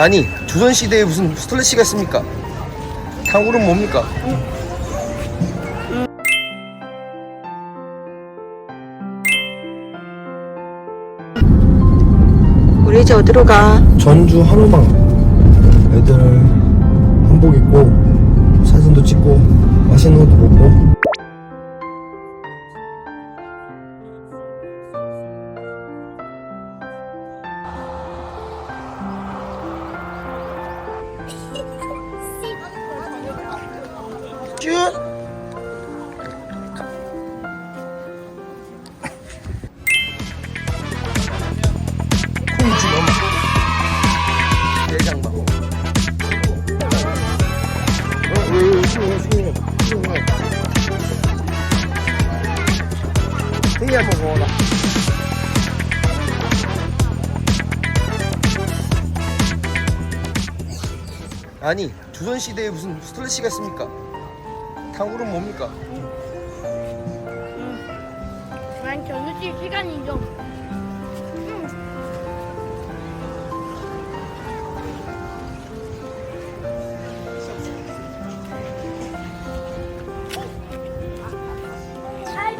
아니 조선시대에 무슨 스트레치가 있습니까? 탕후루는 뭡니까? 우리 이제 어디로 가? 전주 한우망 애들 한복 입고 사진도 찍고 맛있는 것도 먹고 되게 한번 먹어라. 아니, 조선시대에 무슨 스트레치가 있습니까? 탕후루는 뭡니까? 난 전우집 시간이죠.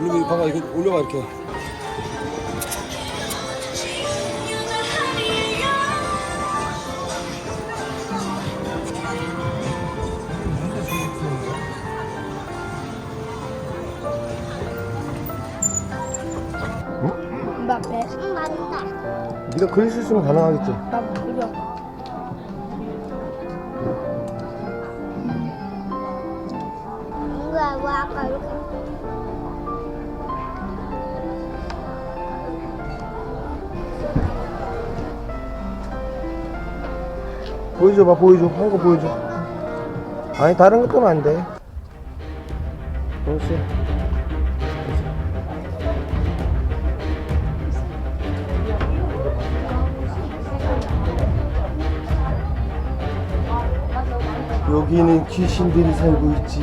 여기 봐봐, 이거 올려봐, 이렇게. 응. 네가 그릴 수 있으면 가능하겠지. 나 그려. 누가 와 아까 이렇게 보여줘 봐, 보여줘. 하는 거 보여줘. 아니, 다른 것 때문에 안 돼. 그렇지. 여기는 귀신들이 살고 있지.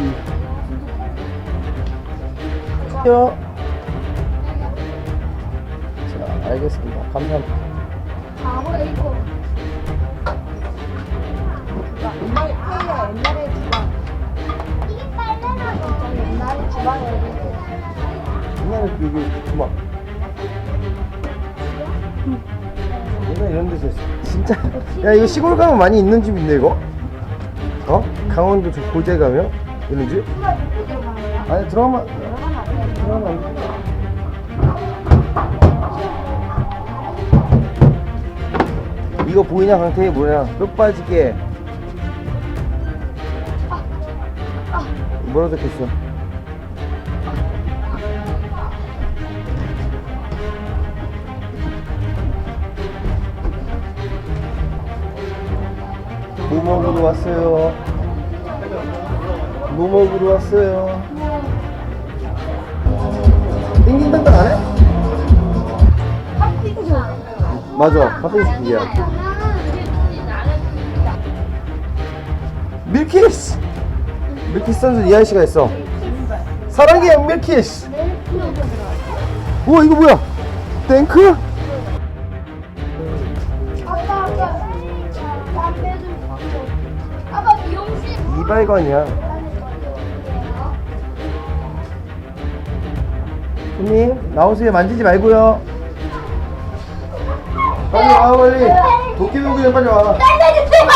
요. 자, 알겠습니다. 감사합니다. 바보야 이 여기 주막. 옛날 이런 데서 했어. 진짜. 야, 이거 시골 가면 많이 있는 집 있네, 이거? 어? 강원도 저 고제 가면? 이런 집? 아니, 들어가면. 들어가면 안 돼. 이거 보이냐, 강태이 뭐냐? 뼈 빠지게. 뭐라 적혔어? 뭐 먹으러 왔어요? 뭐 먹으러 왔어요? 띵띵땅땅 안 해? 맞아, 팥빙수 기야 밀키스! 밀키스 선수 이한 씨가 있어. 사랑해, 밀키스! 우와, 이거 뭐야? 탱크? 이발관이야. 손님, 나오세요. 만지지 말고요. 빨리 와, 빨리. 도끼 들고 그냥 빨리 와. 빨리 주세요.